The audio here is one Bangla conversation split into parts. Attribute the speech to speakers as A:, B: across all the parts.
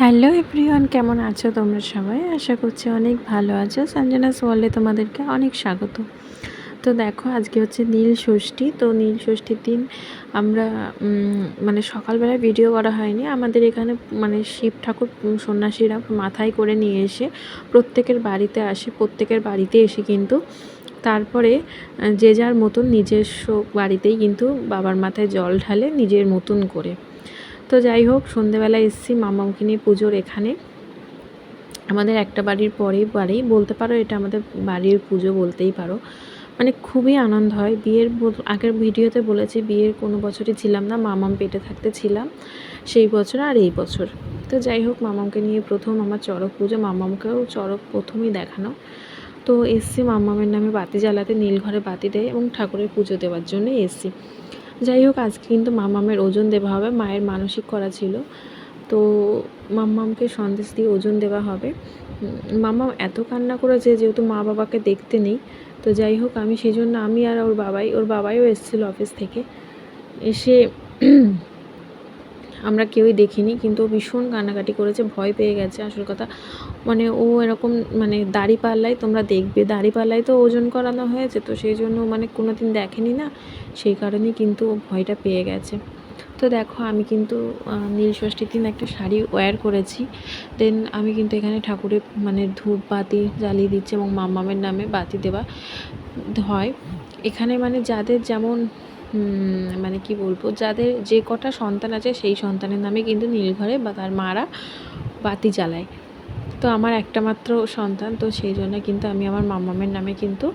A: হ্যালো এভরিওয়ান, কেমন আছো তোমরা সবাই? আশা করছি অনেক ভালো আছো। সঞ্জনাস ওয়ার্ল্ডে তোমাদেরকে অনেক স্বাগত। তো দেখো, আজকে হচ্ছে নীল ষষ্ঠী। তো নীল ষষ্ঠীর দিন আমরা মানে সকালবেলায় ভিডিও করা হয়নি। আমাদের এখানে মানে শিব ঠাকুর সন্ন্যাসীরা মাথায় করে নিয়ে এসে প্রত্যেকের বাড়িতে আসে। প্রত্যেকের বাড়িতে এসে কিন্তু তারপরে, যে যার মতন নিজস্ব বাড়িতেই কিন্তু বাবার মাথায় জল ঢালে নিজের মতন করে। তো যাই হোক সন্ধেবেলা এসেছি মামাকে নিয়ে পুজোর এখানে। আমাদের একটা বাড়ির পরেই বাড়ি। বলতে পারো এটা আমাদের বাড়ির পুজো বলতেই পারো। মানে খুবই আনন্দ হয়। বিয়ের আগের ভিডিওতে বলেছি, বিয়ের কোনো বছরই ছিলাম না। মামাম পেটে থাকতে ছিলাম সেই বছর আর এই বছর। তো যাই হোক, মামামকে নিয়ে প্রথম আমার চড়ক পুজো। মামামকেও চড়ক প্রথমেই দেখানো। তো এসছি মামামের নামে বাতি জ্বালাতে নীল ঘরে বাতি দেয় এবং ঠাকুরের পুজো দেওয়ার জন্য এসছি। যাই হোক, আজকে কিন্তু মামামের ওজন দেওয়া হবে, মায়ের মানসিক করা ছিল। তো মাম্মামকে সন্দেশ দিয়ে ওজন দেওয়া হবে। মাম্মাম এত কান্না করেছে যেহেতু মা বাবাকে দেখতে নেই। তো যাই হোক, আমি সেই জন্য আমি আর ওর বাবাই, ওর বাবাইও এসেছিল অফিস থেকে। এসে আমরা কেউই দেখিনি, কিন্তু ভীষণ কান্নাকাটি করেছে, ভয় পেয়ে গেছে, আসল কথা। মানে ও এরকম মানে দাড়ি পাল্লায় তোমরা দেখবে, দাড়ি পাল্লায় তো ওজন করানো হয়েছে, তো সেই জন্য মানে কোনো দিন দেখেনি না, সেই কারণেই কিন্তু ও ভয়টা পেয়ে গেছে। তো দেখো, আমি কিন্তু নীল ষষ্ঠীর দিন একটা শাড়ি ওয়্যার করেছি দেন আমি কিন্তু এখানে ঠাকুরের মানে ধূপ বাতি জ্বালিয়ে দিচ্ছি এবং মামামের নামে বাতি দেওয়া হয়। এখানে মানে যাদের যেমন মানে কি বলব? যাদের যে কটা সন্তান আছে সেই সন্তানের নামে কিন্তু নীলঘরে বা তার মারা বাতি জ্বালায়। তো আমার একটা মাত্র সন্তান, তো সেই জন্য কিন্তু আমি আমার মামামের নামে কিন্তু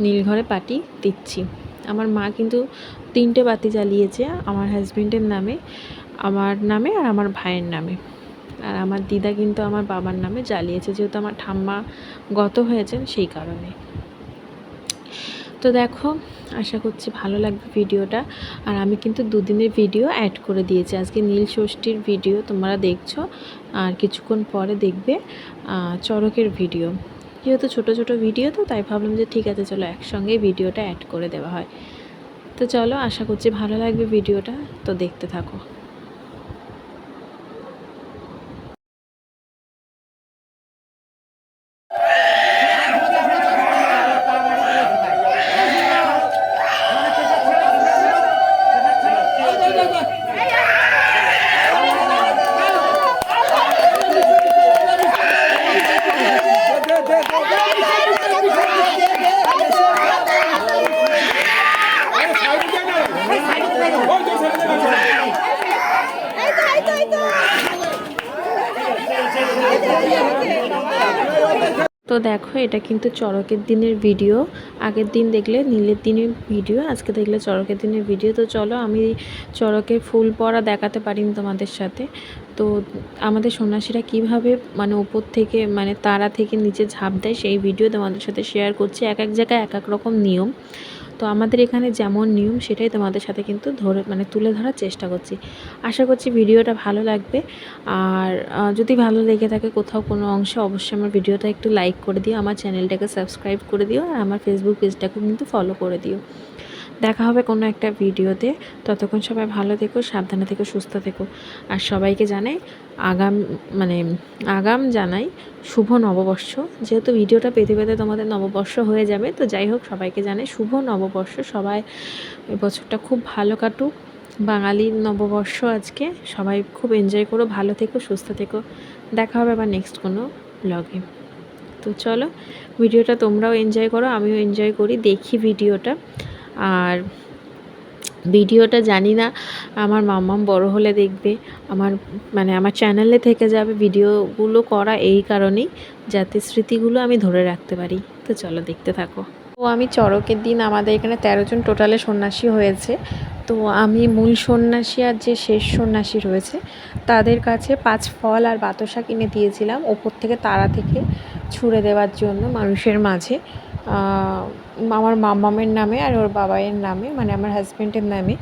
A: নীলঘরে পাটি দিচ্ছি। আমার মা কিন্তু তিনটে বাতি জ্বালিয়েছে আমার হাজব্যান্ডের নামে, আমার নামে আর আমার ভাইয়ের নামে। আর আমার দিদা কিন্তু আমার বাবার নামে জ্বালিয়েছে, যেহেতু আমার ঠাম্মা গত হয়েছেন সেই কারণে। তো দেখো আশা করছি ভালো লাগবে ভিডিওটা। আর আমি কিন্তু দুদিনের ভিডিও অ্যাড করে দিয়েছি। আজকে নীল ষষ্ঠীর ভিডিও তোমরা দেখছ আর কিছুক্ষণ পরে দেখবে আহ, চড়কের ভিডিও। যেহেতু ছোট ছোট ভিডিও তো তাই ভাবলাম যে ঠিক আছে চলো একসঙ্গে ভিডিওটা অ্যাড করে দেওয়া হয়। তো চলো আশা করছি ভালো লাগবে ভিডিওটা। তো দেখতে থাকো। তো দেখো, এটা কিন্তু চড়কের দিনের ভিডিও আগের দিন দেখলে নীলের দিনের ভিডিও আজকে দেখলে চড়কের দিনের ভিডিও তো চলো, আমি চড়কের ফুল পরা দেখাতে পারিনি তোমাদের সাথে। তো আমাদের সন্ন্যাসীরা কীভাবে মানে উপর থেকে মানে তারা থেকে নিচে ঝাঁপ দেয় সেই ভিডিও তোমাদের সাথে শেয়ার করছি। এক এক জায়গায় এক এক রকম নিয়ম। তো আমাদের এখানে যেমন নিয়ম সেটাই তোমাদের সাথে কিন্তু ধরে মানে তুলে ধরার চেষ্টা করছি। আশা করছি ভিডিওটা ভালো লাগবে। আর যদি ভালো লেগে থাকে কোথাও কোনো অংশে অবশ্যই আমার ভিডিওটা একটু লাইক করে দিও, আমার চ্যানেলটাকে সাবস্ক্রাইব করে দিও, আর আমার ফেসবুক পেজটাকেও কিন্তু ফলো করে দিও। দেখা হবে কোনো একটা ভিডিওতে। ততক্ষণ সবাই ভালো থেকো, সাবধানে থেকো, সুস্থ থেকো। আর সবাইকে জানাই, আগাম মানে আগাম জানাই, শুভ নববর্ষ। যেহেতু ভিডিওটা পেতে পেতে তোমাদের নববর্ষ হয়ে যাবে, তো যাই হোক, সবাইকে জানাই শুভ নববর্ষ। সবাই বছরটা খুব ভালো কাটুক। বাঙালির নববর্ষ আজকে। সবাই খুব এনজয় করো, ভালো থেকো, সুস্থ থেকো। দেখা হবে আবার নেক্সট কোনো ব্লগে তো চলো, ভিডিওটা তোমরাও এনজয় করো, আমিও এনজয় করি, দেখি ভিডিওটা। আর ভিডিওটা জানি না, আমার মাম্মাম বড় হলে দেখবে। আমার মানে আমার চ্যানেলে থেকে যাবে ভিডিওগুলো করা এই কারণেই, যাতে স্মৃতিগুলো আমি ধরে রাখতে পারি। তো চলো দেখতে থাকো। তো আমি চড়কের দিন আমাদের এখানে তেরো জন টোটালে সন্ন্যাসী হয়েছে। তো আমি মূল সন্ন্যাসী আর যে শেষ সন্ন্যাসী রয়েছে, তাদের কাছে পাঁচ ফল আর বাতাসা কিনে দিয়েছিলাম, ওপর থেকে তারা থেকে ছুঁড়ে দেওয়ার জন্য মানুষের মাঝে। আমার মামামের নামে আর ওর বাবাইয়ের নামে মানে আমার হাজব্যান্ডের নামে।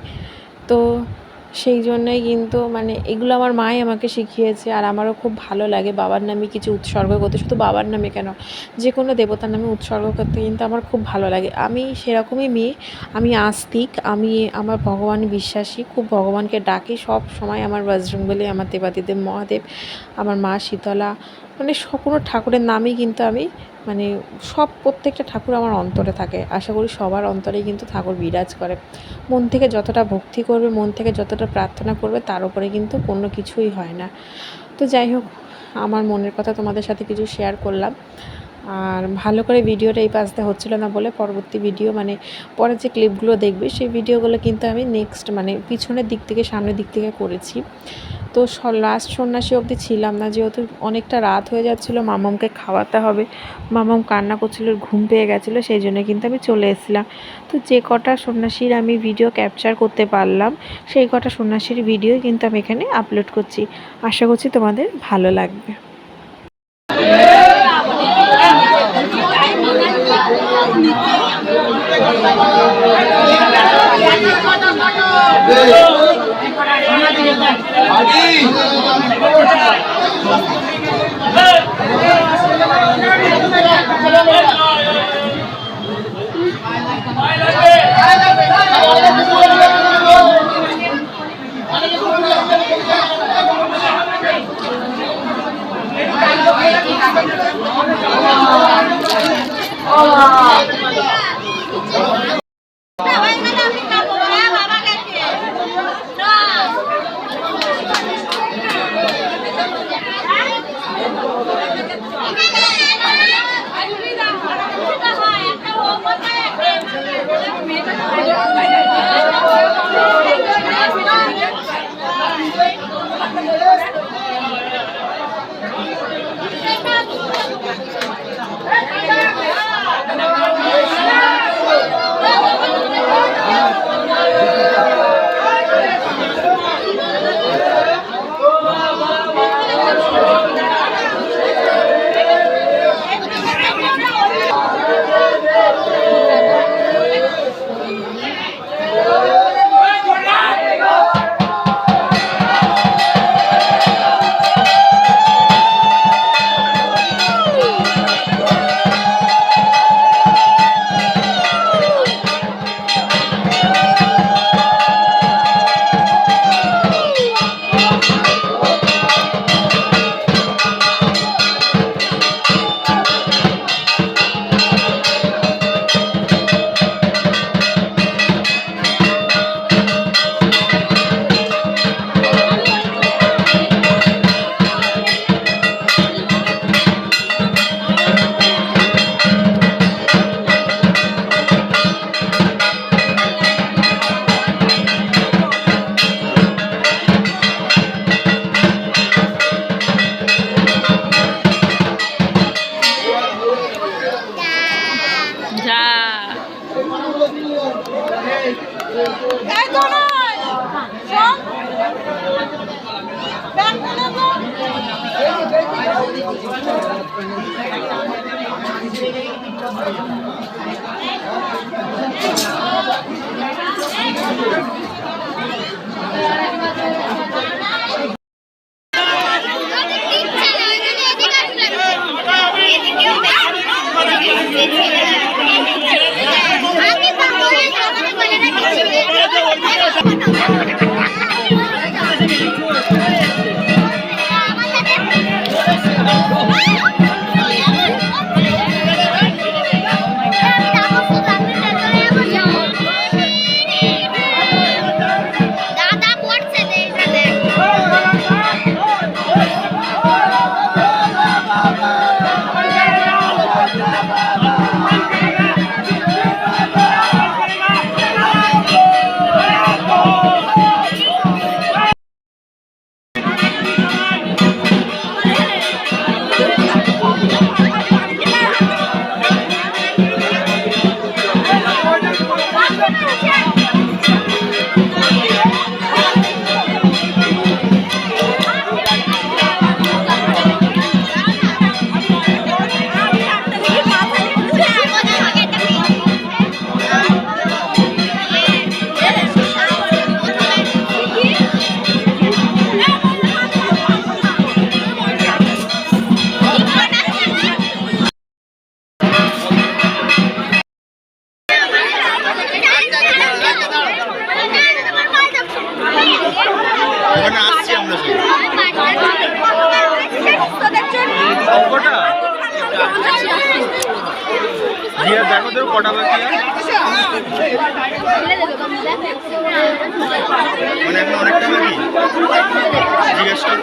A: তো সেই জন্যই কিন্তু মানে এগুলো আমার মাই আমাকে শিখিয়েছে আর আমারও খুব ভালো লাগে বাবার নামে কিছু উৎসর্গ করতে। শুধু বাবার নামে কেন? যে কোনো দেবতার নামে উৎসর্গ করতে কিন্তু আমার খুব ভালো লাগে। আমি সেরকমই মেয়ে, আমি আস্তিক, আমি আমার ভগবান বিশ্বাসী, খুব ভগবানকে ডাকি সব সময় আমার বজরংবলী আমার দেবাদিদেব, মহাদেব, আমার মা শীতলা মানে কোনো ঠাকুরের নামই কিন্তু আমি মানে সব প্রত্যেকটা ঠাকুর আমার অন্তরে থাকে। আশা করি সবার অন্তরেই কিন্তু ঠাকুর বিরাজ করে। মন থেকে যতটা ভক্তি করবে, মন থেকে যতটা প্রার্থনা করবে, তার উপরে কিন্তু কোনো কিছুই হয় না। তো যাই হোক, আমার মনের কথা তোমাদের সাথে কিছু শেয়ার করলাম। আর ভালো করে ভিডিওটা এই পাশতে হচ্ছিল না বলে পরবর্তী ভিডিও মানে পরে যে ক্লিপগুলো দেখবে, সেই ভিডিওগুলো কিন্তু আমি নেক্সট মানে পিছনের দিক থেকে, সামনের দিক থেকে করেছি। তো লাস্ট সন্ন্যাসী অবধি ছিলাম না, যেহেতু অনেকটা রাত হয়ে যাচ্ছিল, মামামকে খাওয়াতে হবে। মামাম কান্না করছিল, ঘুম পেয়ে গেছিল, সেই জন্য কিন্তু আমি চলে এসেছিলাম। তো যে কটা সন্ন্যাসীর আমি ভিডিও ক্যাপচার করতে পারলাম, সেই কটা সন্ন্যাসীর ভিডিও কিন্তু আমি এখানে আপলোড করছি। আশা করছি তোমাদের ভালো লাগবে।
B: আমি ওখানে
C: আসছি
D: আমরা দেখো তো কটা বাকি মানে এখন অনেকটা বাকি? জিজ্ঞেস
B: করো।